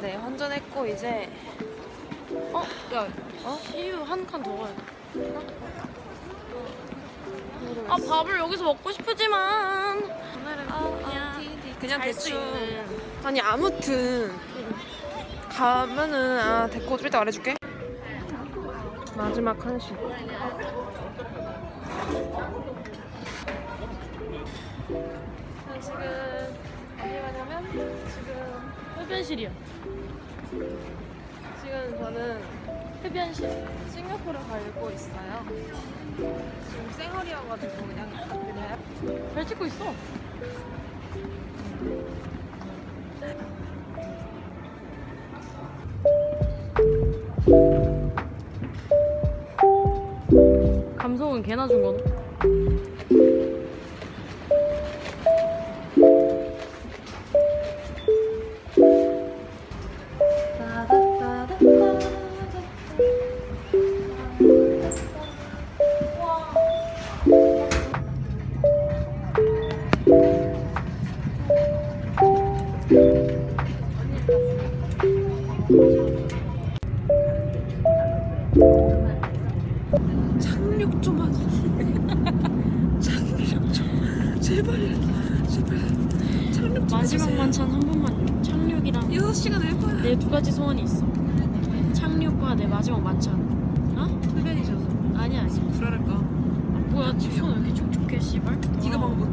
네, 환전했고 이제 어? 야, 어? 시유 한 칸 더 가야 돼. 아 밥을 여기서 먹고 싶지만 오늘은 그냥 그냥 잘 수 대충 있는 아니 아무튼 가면은 아 데리고 좀 이따 말해줄게 마지막 한식 저 지금 어디 가냐면 지금 흡연실이야. 저는 흡연실. 싱가포르 가고 있어요 지금 쌩얼이어가지고 그냥 그냥 잘 찍고 있어. 감성은 개나 준 거는?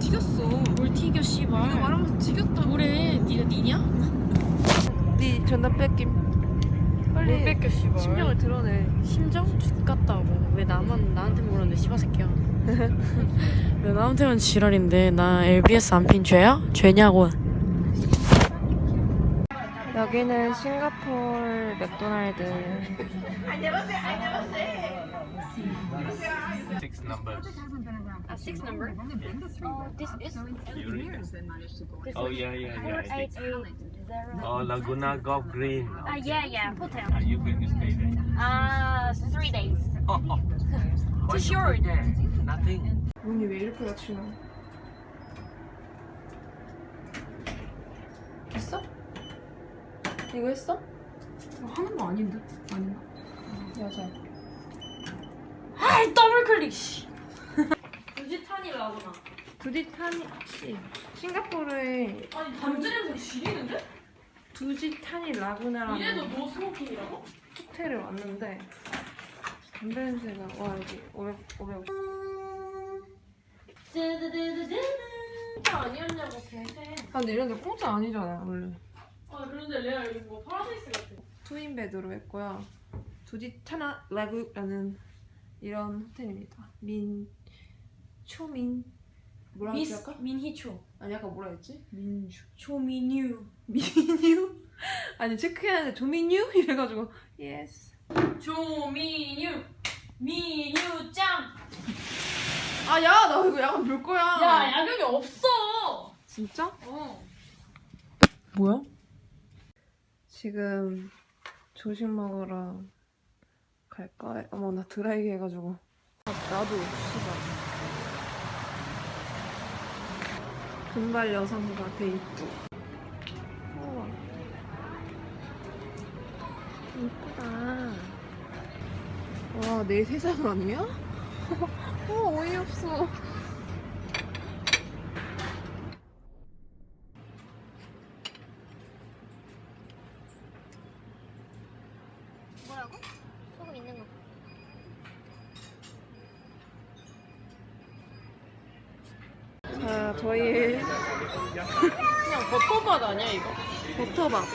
튀겼어. 뭘 튀겨, 씨발. 말하면서 튀겼다고. 뭐래, 네가 니냐? 네 전담 뺏김. 빨리 뭘 뺏겨, 씨발. 심령을 드러내. 심정? X같다고. 왜 나만 나한테만 그러는데, 씨발 새끼야. 왜 나한테만 지랄인데, 나 LBS 안 핀 죄야? 죄냐고. 여기는 싱가포르 맥도날드. six numbers. A six number? Oh, this is You read it. Oh yeah, yeah, yeah. I eight think. eight zero. Oh, Laguna Golf Green. Ah, yeah, yeah, hotel. Are you going to stay there? Uh, three days. Oh, oh. Too short. Nothing. 문이 왜 이렇게 닫히나? 했어? 이거 했어? 하는 거 아닌데? 아닌가? 여자. 아이, 더블 클릭, 씨. 두지탄이라구나. 두지탄이 씨 싱가포르에 아니, 담배 냄새 지리는데? 두지탄이 라구나라는 이래도 노 스모킹이라고? 호텔에 왔는데 담배 냄새가 와 여기 500 550. 드드드드드드. 아니었냐고, 개새. 아 근데 이런 데 공짜 아니잖아 원래. 아, 그런데 레알 이거 뭐 파라다이스 같아. 트윈 베드로 했고요. 두지타나 라구라는 이런 호텔입니다. 민 초민 뭐라고 미스 할까? 민희초. 아니 아까 뭐라 했지? 민주 조민유. 민유 아니 체크해야 돼 조민유 이래가지고 예스 조민유. 민유짱. 아야 나 이거 약간 볼 거야 야, 야경이 없어. 진짜? 어. 뭐야? 지금 조식 먹으러 갈까? 어머 나 드라이기 해가지고 아, 나도 씨발 금발 여성과 데이트 우와. 이쁘다. 와내 세상 아니야? 어 어이없어 아니야 이거? 버터밥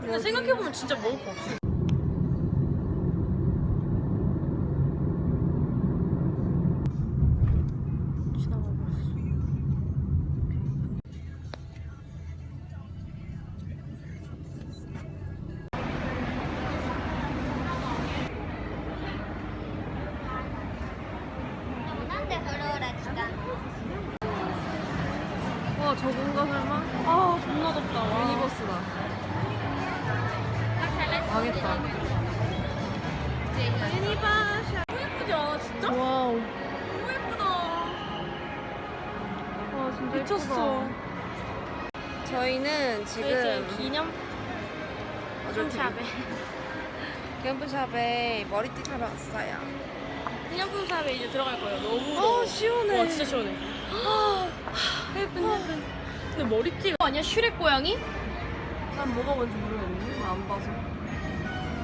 근데 생각해보면 진짜 먹을 거 없어. 망했다 유니버스 너무 예쁘지 않아 진짜? 와우 너무 예쁘다. 와 진짜 미쳤어. 저희는 저희 지금 지금 기념 기념 품샵에 기념품샵에 머리띠 사러 왔어요. 기념품샵에 이제 들어갈 거예요. 너무 어. 시원해. 와 진짜 시원해. 예쁜 예쁜. 근데 머리띠가 아니야 슈렉 고양이? 난 뭐가 뭔지 모르겠네. 안 봐서.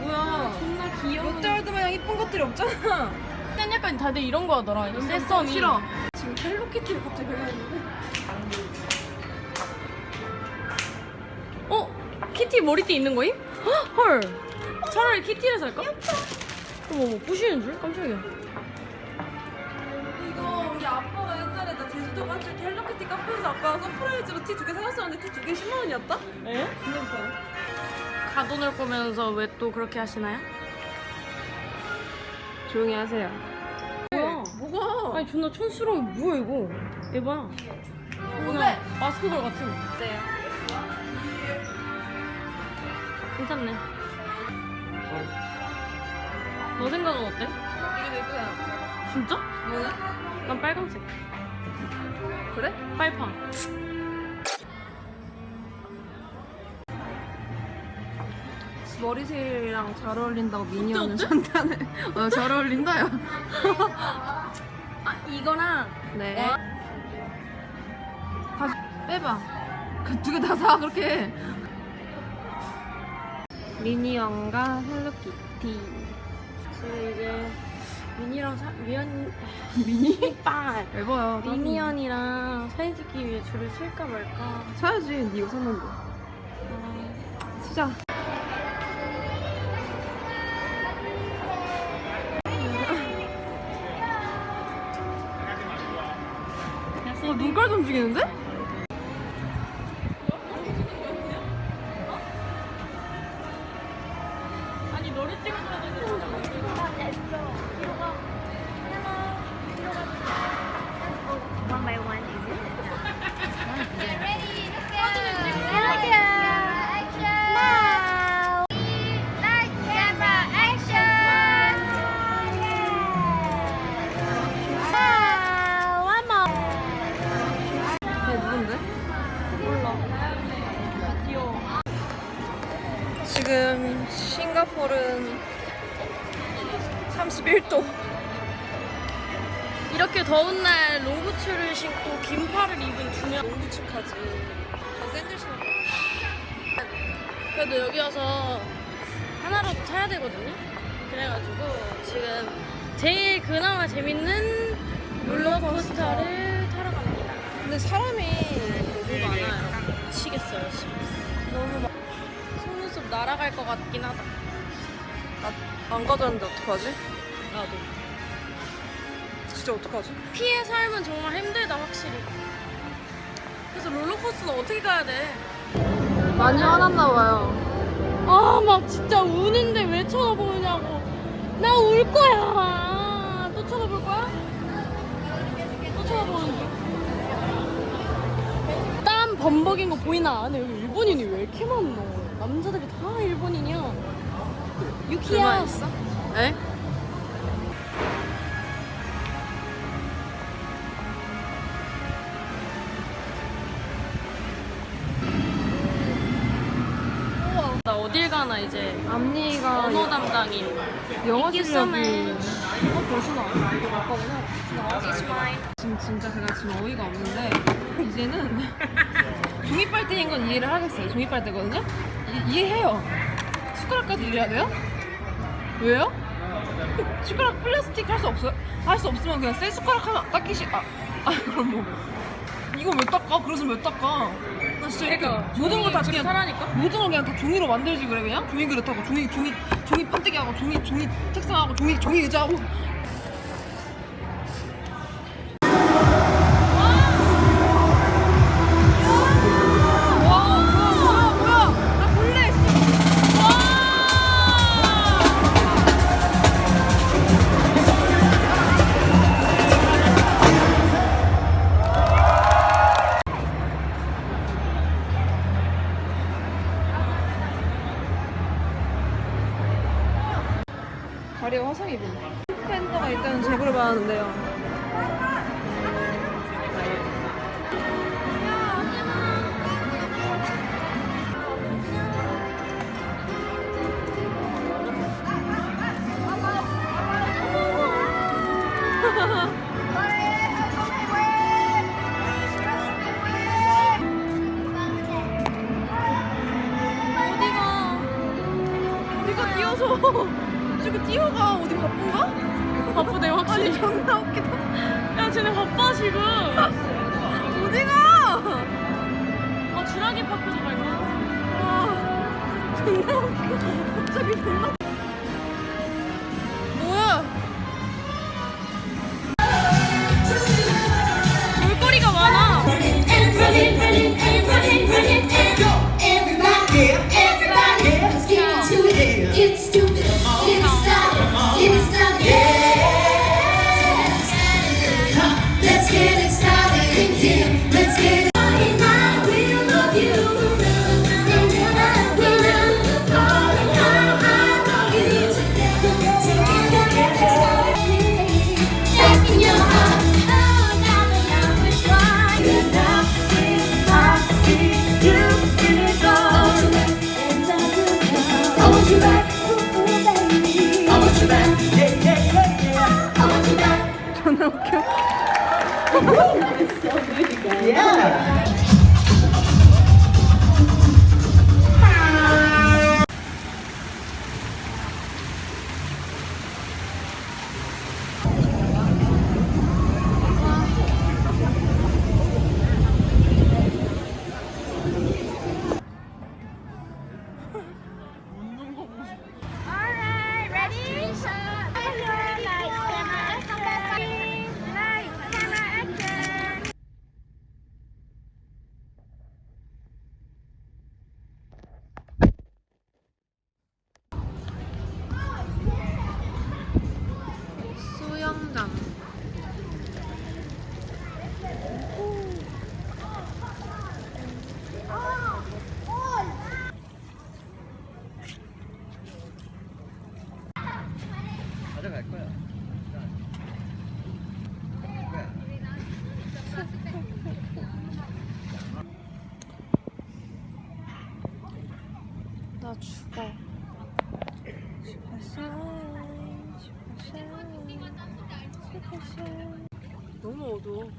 뭐야? 존나 귀여운. 롯데월드 마냥 이쁜 것들이 없잖아. 약간 약간 다들 이런 거 하더라. 이 세썸이. 싫어. 지금 헬로키티를 갑자기 배웠는데. 어? 키티 머리띠 있는 거임? 헉, 헐. 차라리 키티를 살까? 어머 부시는 줄? 깜짝이야. 이거 우리 아빠가 옛날에 나 제주도 갔을 때 헬로키티 카페에서 아빠가 서프라이즈로 티 두 개 사줬었는데 티 두 개 10만 원이었다? 에? 비싸. 가돈을 꾸면서 왜 또 그렇게 하시나요? 조용히 하세요. 뭐야? 뭐가? 아니 존나 촌스러워 뭐야 이거? 에바야. 뭔데? 마스크 걸 같은. 어때요? 괜찮네. 너 생각은 어때? 이게 내 거야. 진짜? 너는? 난 빨간색. 그래? 빨파. 머리색이랑 잘 어울린다고 미니언은 어때? 전단을. 어, 잘 어울린다요. 아 이거랑 네. 어? 다시 빼봐. 그두개 다 사, 그렇게. 미니언과 헬로키티. 지금 이제 미니랑 사, 미연 미니? 빨 예뻐요. 미니언이랑 사진 찍기 위해 줄을 쓸까 말까. 사야지, 니 이거 샀는데. 아, 시작. 움직이는데? 재밌는 롤러코스터를 타러 갑니다. 근데 사람이 너무 많아요. 미치겠어요 지금. 너무 막 속눈썹 날아갈 것 같긴 하다. 안 가져왔는데 어떡하지? 나도. 진짜 어떡하지? 피해 삶은 정말 힘들다 확실히. 그래서 롤러코스터는 어떻게 가야 돼? 많이 화났나 봐요. 아 막 진짜 우는데 왜 쳐다보냐고 나 울 거야 쳐다보는 중땀 범벅인 거 보이나? 근데 여기 일본인이 왜 이렇게 많노 남자들이 다 일본인이야 유키야 있어? 에? 나 어딜 가나 이제 앞니가 언어 담당인 영어 실력이 어 벌써 나왔어 이거 아까구나 지금 진짜 제가 지금 어이가 없는데 이제는 종이 빨대인 건 이해를 하겠어요 종이 빨대거든요 이, 이해해요 숟가락까지 이래야 돼요? 왜요? 숟가락 플라스틱 할 수 없어요? 할 수 없으면 그냥 새 숟가락 하나 닦이시 아, 아 그럼 뭐 이거 왜 닦아? 그래서 왜 닦아? 나 진짜 이렇게 모든 걸 다 그냥 사라니까? 모든 걸 그냥 다 종이로 만들지 그래 그냥? 종이 그릇하고 종이 종이 종이 판때기하고 종이 종이 책상하고 종이 종이 의자하고 어두워.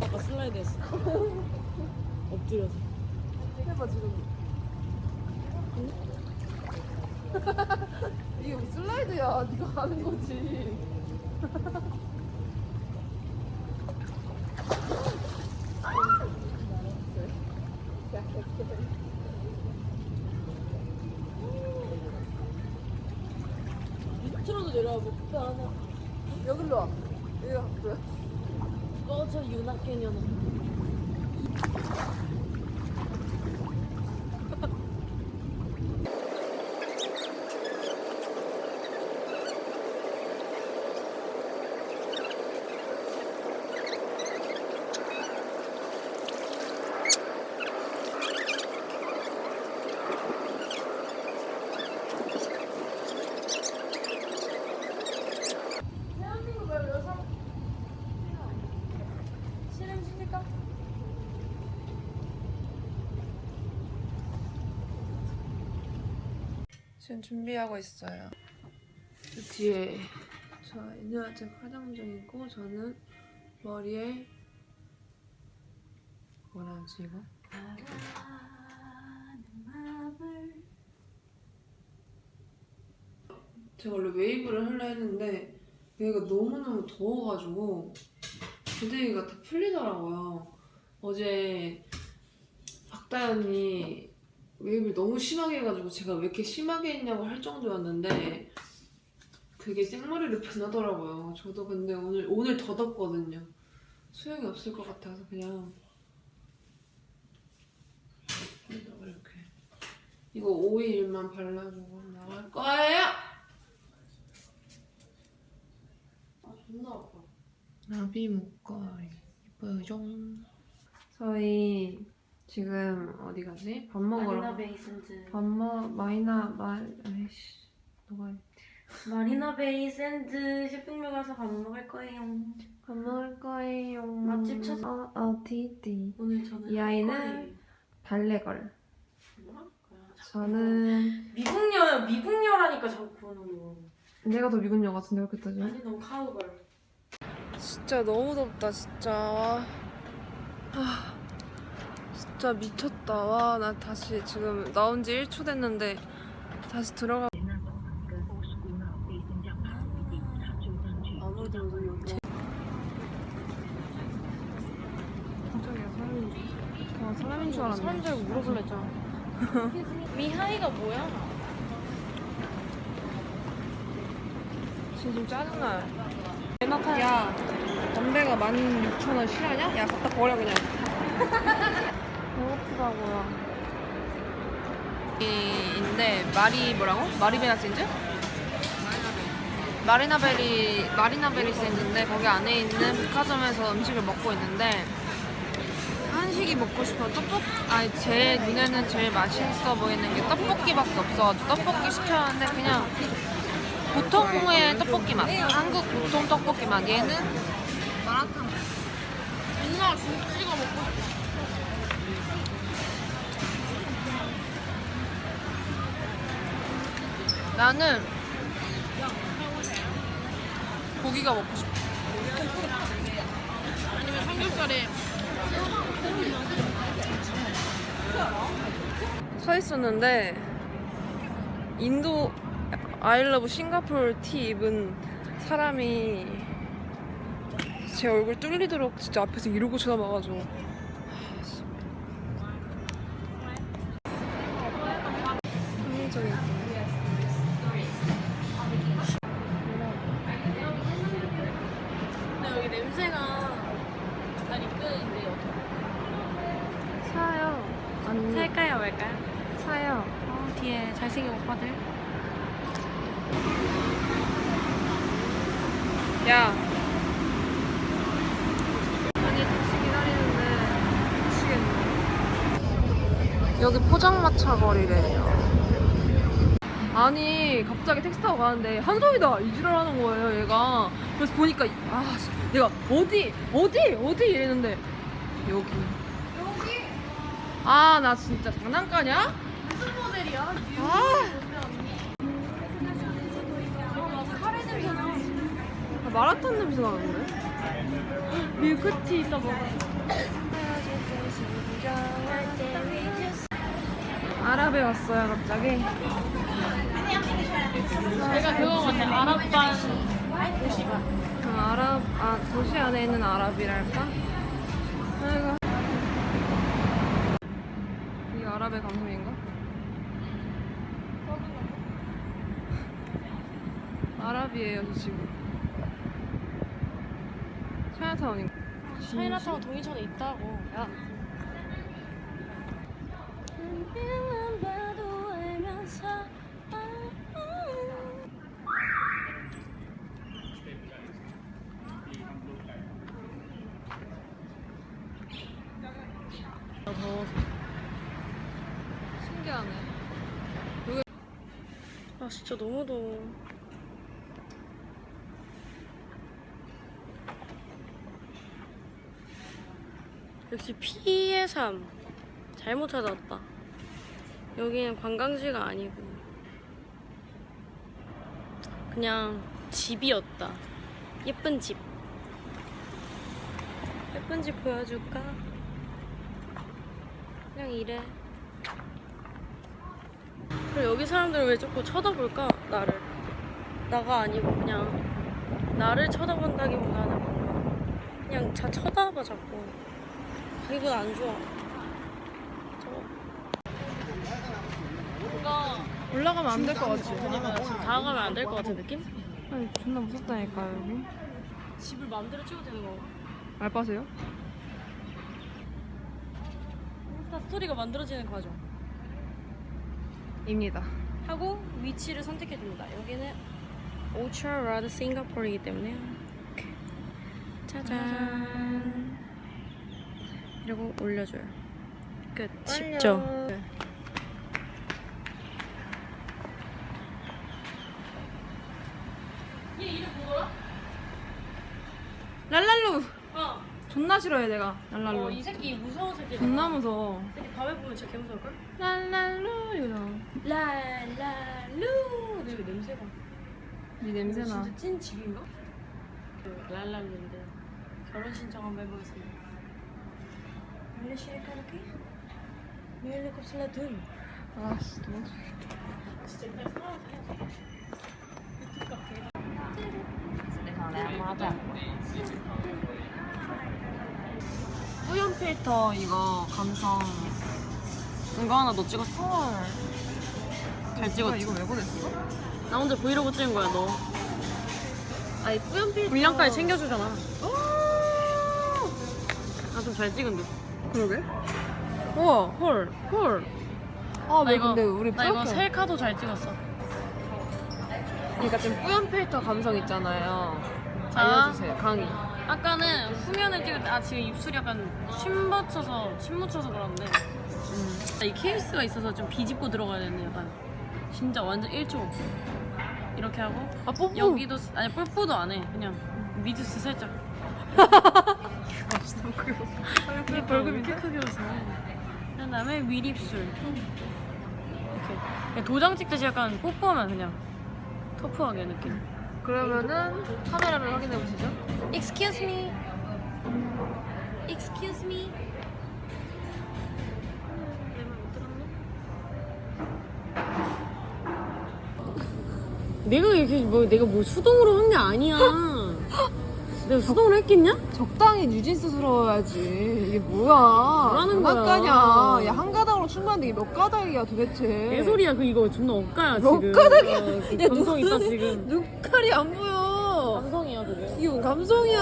아까 슬라이드 했어. 엎드려서. 해봐 지금. 이게 뭐 슬라이드야. 네가 가는 거지. 밑으로도 내려와 볼까 하나. 여기로 와. 여기가 뭐야? 꺼져 유나 캐년은. 지금 준비하고 있어요. 저 뒤에 저희는 아직 화장 중이고 저는 머리에 뭐라 하지 이거? 제가 원래 웨이브를 하려 했는데 여기가 너무너무 더워가지고 고데기가 다 풀리더라고요. 어제 박다연이 웨이브를 너무 심하게 해가지고 제가 왜 이렇게 심하게 했냐고 할 정도였는데 그게 생머리로 변하더라고요. 저도 근데 오늘 오늘 더 덥거든요. 소용이 없을 것 같아서 그냥 이렇게 이거 오일만 발라주고 나갈 거예요. 아 존나 아파. 나비 목걸이 이뻐요. 저희 지금 어디 가지? 밥 먹으러 마리나 베이샌드. 밥 먹... 마이나... 마... 아이씨 누가 마리나 베이샌드 쇼핑몰 가서 밥 먹을 거예요. 밥 먹을 거예요 맛집 찾아- 어, 어디 디 오늘 저는 이 아이는. 발레걸? 자꾸 저는 미국녀 미국녀라니까 자꾸 뭐. 내가 더 미군 여 같은데 그렇게 따지면? 아니 넌 카우걸. 진짜 너무 덥다 진짜 와. 아, 진짜 미쳤다 와 나 다시 지금 나온 지 1초 됐는데 다시 들어가 아무도 여기 깜짝이야 사람인 줄 아, 사람인 줄 알았네 사람 줄 알고 물어볼라 했잖아. 미하이가 뭐야? 지금 좀 짜증나요 야 담배가 16,000원 실하냐? 야 갖다 버려 그냥 배고프다고요 인데 마리 뭐라고? 마리베라 샌즈? 마리나베리 마리나베리 샌즈인데 거기 안에 있는 백화점에서 음식을 먹고 있는데 한식이 먹고 싶어 떡볶이 아니 제 눈에는 제일 맛있어 보이는 게 떡볶이밖에 없어가지고 떡볶이 시켰는데 그냥 보통의 떡볶이 맛 한국 보통 떡볶이 맛 얘는 마라탕 맨날 김치가 먹고 싶어. 나는 고기가 먹고 싶어. 아니면 삼겹살에 서 있었는데 인도 아이러브 싱가포르 티 입은 사람이 제 얼굴 뚫리도록 진짜 앞에서 이러고 쳐다봐가지고 뒤에 잘생긴 오빠들. 야. 아니 택시 기다리는데 미치겠네. 여기 포장마차 거리래요. 아니 갑자기 택시 타고 가는데 한송이다! 이지랄 하는 거예요 얘가. 그래서 보니까 아 씨, 내가 어디 어디 어디 이랬는데. 여기. 여기? 아 나 진짜 장난까냐? 아 아, 마라톤 냄새 나는데? 밀크티 있다 먹어. 아랍에 왔어요 갑자기 내가 그거 같아. 아랍반 도시가. 그 아랍 아 도시 안에 있는 아랍이랄까? 아이고 이게 아랍의 감성인가? 아랍이에요 저 지금 차이나타운인가? 차이나타운 동인천에 있다고. 야. 더워서 신기하네 아 진짜 너무 더워. 역시 피의 삶 잘못 찾았다. 여기는 관광지가 아니고 그냥 집이었다. 예쁜 집. 예쁜 집 보여줄까? 그냥 이래. 그리고 여기 사람들은 왜 자꾸 쳐다볼까? 나를. 나가 아니고 그냥 나를 쳐다본다기보다는 그냥 자 쳐다봐 자꾸. 기분 안 좋아. 뭔가 올라가면 안 될 것 같지? 그러니까 지금 다가가면 안 될 것 같은 느낌? 아니 존나 무섭다니까요 여기 집을 마음대로 찍어도 되는 거. 알바세요? 인스타 스토리가 만들어지는 과정. 입니다 하고 위치를 선택해 줍니다. 여기는 오처 라드 싱가포르이기 때문에 이렇게. 짜잔. 이러고 올려줘요. 끝. 쉽죠? 얘 이름 뭐더라? 랄랄루 어. 존나 싫어해 내가 랄랄루 어, 이 새끼 무서운 새끼. 존나 무서워 이 새끼 밤에 보면 진짜 개무서울걸? 랄랄루 이러잖아 랄랄루. 근데 왜 냄새가? 네 냄새나. 진짜 찐 집인가? 랄랄랜드 결혼 신청 한번 해보겠습니다. 밀레 시리카르키? 밀레 곱슬라든 아씨 너무 맞아. 뿌연 필터 이거 감성 이거 하나 너 찍었어? 잘 찍었지? 이거 왜 보냈어? 나 혼자 브이로그 찍은 거야 너 아니 뿌연 필터 분량까지 챙겨주잖아 나좀 잘 찍은 듯 그러게 우와 헐, 헐. 아 나 왜 이거, 근데 우리 나 이거 뿌옇게 셀카도 잘 찍었어. 그러니까 좀 뿌연 필터 감성 있잖아요 자. 알려주세요 강의 아까는 후면을 찍을 때, 아, 지금 입술이 약간 침 받쳐서, 침 묻혀서 그러는데. 음. 이 케이스가 있어서 좀 비집고 들어가야 되네, 약간. 진짜 완전 1초. 이렇게 하고. 아 뽀뽀 여기도, 쓰- 아니, 뿔뽀도 안 해. 그냥 미드스 살짝. 이게 벌금 이렇게 크게 웃어. 그 다음에 윗입술. 이렇게. 그냥 도장 찍듯이 약간 뽀뽀하면 그냥 터프하게 느낌. 그러면은 카메라를 확인해 보시죠 Excuse me. Excuse me. 내가 이렇게 뭐 내가 뭐 수동으로 한 게 아니야. 내가 수동으로 했겠냐? 적당히 뉴진스스러워야지 이게 뭐야 뭐라는 거야? 가다냐 야 한 가닥으로 충분한데 이게 몇 가닥이야 도대체 개소리야 그 이거 존나 억가야 몇 지금. 가닥이야. 어, 그 야, 감성 있다 눈- 지금. 눈깔이 안 보여 감성이야 그게. 이거 감성이야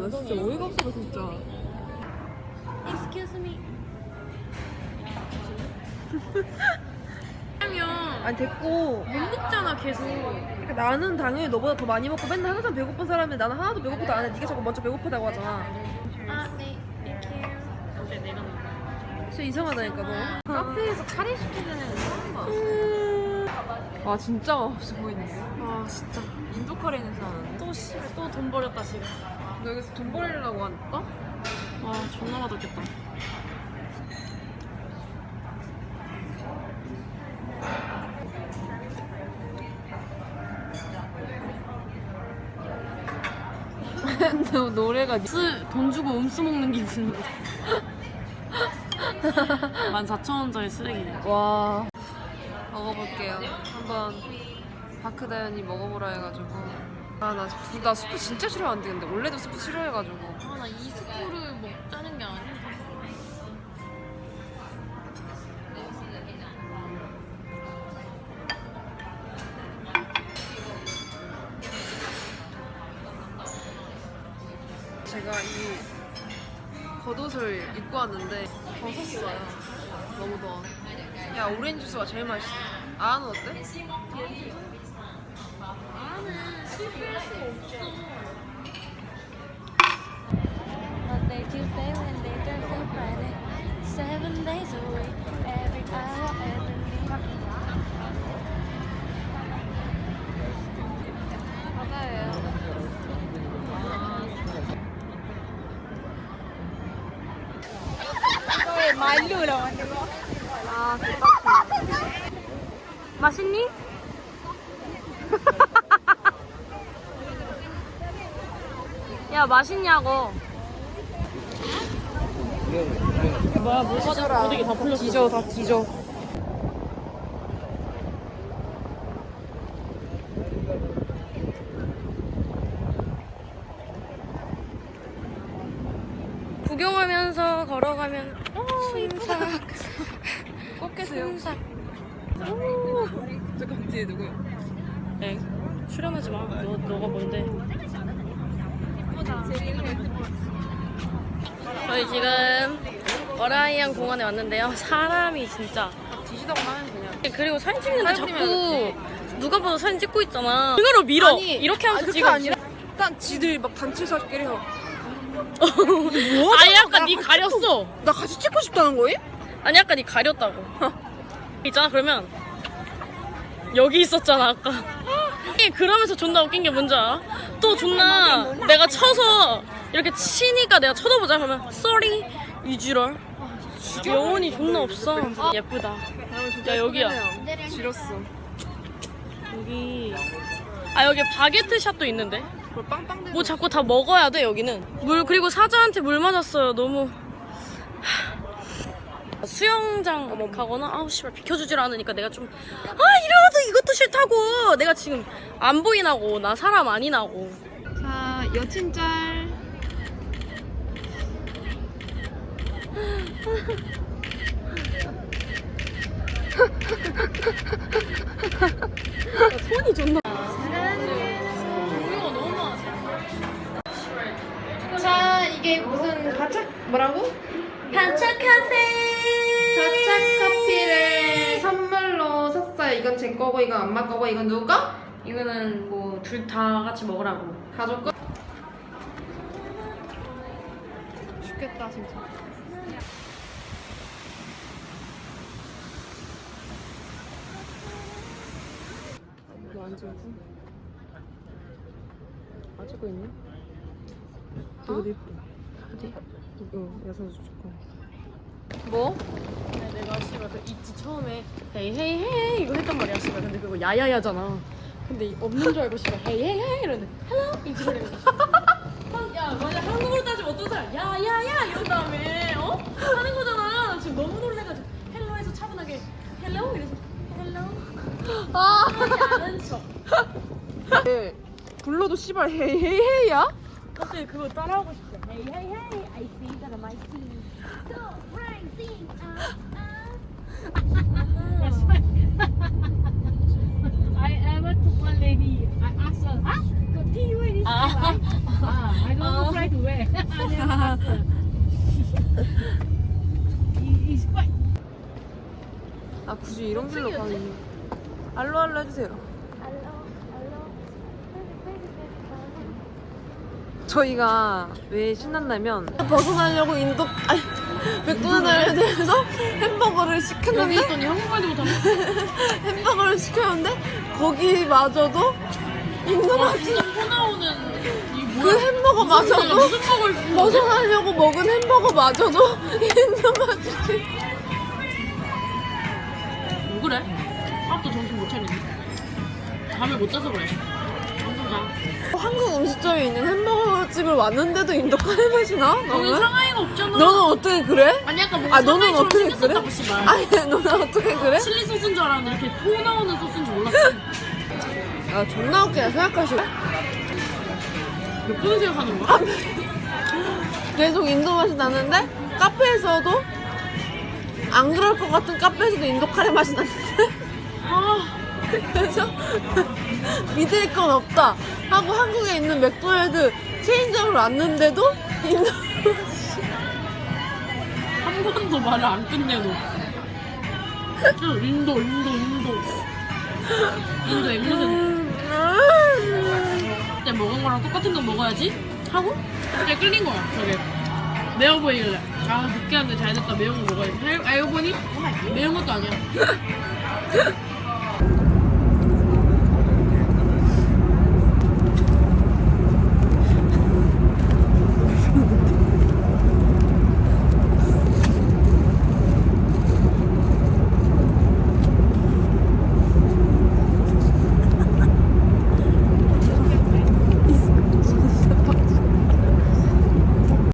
나 진짜 어이가 없어 진짜 Excuse me. 하면 아니 됐고 못 먹잖아 계속. 그러니까 나는 당연히 너보다 더 많이 먹고 맨날 항상 배고픈 사람인데 나는 하나도 배고프도 안 해. 네가 자꾸 먼저 배고프다고 하잖아. 아, 네. 근데 내가. 진짜 이상하다니까 너. 카페에서 카레 시키는 애는 처음 봐. 와 진짜 맛없어 보이는데. 아 진짜. 인도 카레 냄새 나는데. 또 씨, 또돈 버렸다 지금. 너 여기서 돈 벌려고 한다? 와 존나 맛없겠다. 노래가 음스 돈 주고 음수 먹는 기분. 14,000원짜리 쓰레기네. 와 먹어볼게요. 한번 바크다연이 먹어보라 해가지고. 아 나 나 수프 진짜 싫어하는데 근데 원래도 수프 싫어해가지고. 아 나 이 스프를 아니 왔는데 벗었어요. 너무 더워. 야 오렌지 주스가 제일 맛있어. 아는 어때? Every hour, every minute. 바다예요. 아 대박. 맛있니? 야 맛있냐고. 뭐야 물 빠져라. 모르게 다 풀렸어. 뒤져 다 뒤져. 구경하면서 걸어가면 어 순삭 꼭 계세요. 순삭. 잠깐 뒤에 누구야? 에 출연하지 마. 너 너가 뭔데? 저희 지금 어라이안 공원에 왔는데요. 사람이 진짜. 뒤지다가 하면 그냥. 그리고 사진 찍는데 자꾸 누가 봐도 사진 찍고 있잖아. 눈으로 밀어. 아니, 이렇게 하면서 찍어. 아니라 일단 지들 막 단체사끼리 해요. 아니 아까 니 가렸어. 나 같이 찍고 싶다는 거임? 아니 아까 니 가렸다고. 있잖아 그러면 여기 있었잖아 아까. 그러면서 존나 웃긴 게 뭔지 알아? 또 존나 내가 쳐서 이렇게 치니까 내가 쳐다보자 그러면 sorry 유주럴 영혼이 존나 없어. 예쁘다. 야 여기야. 지렸어. 여기. 아 여기 바게트 샵도 있는데? 뭐 자꾸 다 먹어야 돼 여기는? 물 그리고 사자한테 물 맞았어요 너무. 하... 수영장 가거나 아우 씨발 비켜주질 않으니까 내가 좀 아 이러고도 이것도 싫다고! 내가 지금 안 보이나고 나 사람 아니나고. 자 여친 짤. 손이 존나. 자 이게 무슨 가차 뭐라고? 반짝 카페 가차 커피를 선물로 샀어요. 이건 제 거고 이건 엄마 거고 이건 누구 거? 이거는 뭐 둘 다 같이 먹으라고 가족 거. 죽겠다 진짜. 이거 안 지워져? 아 찍고 있네? 어디? 어디? 응 여섯 좋고 뭐? 네, 내가 씨발 그 있지 처음에. 헤이 헤이 헤이 이거 했단 말이야 씨발. 근데 그거 야야야잖아. 근데 이 없는 줄 알고 씨발 헤이 헤이 헤이 이러는데 헬로 이지 그래 야 만약 한국어로 따지면 어떤 사람 야야야 이런 다음에 어? 하는 거잖아. 나 지금 너무 놀래가지고 헬로에서 차분하게 헬로 이래서 헬로 아. 아는 척. 네. 불러도 씨발 헤이 헤이 헤이야? 갑자기 그거 따라하고 싶어 Hey, hey, hey, I see that I might see. So, Brian, sing. I ever took one lady. I asked her, huh? Got tea where is ah. ah, I don't know try to wear. I never asked her. It- It's quite 아 굳이 이런 길로 가는 이유. 알로 알로 해주세요. 저희가 왜 신났냐면 벗어나려고 인도 아니 맥도날드에서 햄버거를 시켰는데? 있더니 한국말 도 못하네 햄버거를 시켰는데 거기마저도 인도 맛이 코 나오는 이그 뭐야? 햄버거마저도 무슨 먹을 벗어나려고 먹은 햄버거마저도 인도 맛이 왜 그래? 아또 정신 못 차리네. 잠을 못 자서 그래. 정신 자 한국 음식점에 있는 햄버거 집을 왔는데도 인도 카레 맛이 나? 너는 너는? 상하이가 없잖아 너는 어떻게 그래? 아니 약간 뭔가 아 너는 상하이처럼 어떻게 그래? 생겼었다고 씨발 아니 너는 어떻게 그래? 칠리 소스인 줄 알았는데 이렇게 토 나오는 소스인 줄 몰랐어 아 존나 웃기네 생각하시고 몇분 생각하는 거야? 계속 인도 맛이 나는데 카페에서도 안 그럴 것 같은 카페에서도 인도 카레 맛이 나는데 아 그래서 믿을 건 없다 하고 한국에 있는 맥도날드 체인점을 왔는데도 인도 한 번도 말을 안 끝내 너 응, 인도 인도 인도. 인도 앵무새 그때 먹은 거랑 똑같은 거 먹어야지. 하고? 그때 끌린 거야 저게. 매워 보이길래. 아 느끼한데 잘 됐다. 매운 거 먹어야지. 알- 알고 보니? 매운 것도 아니야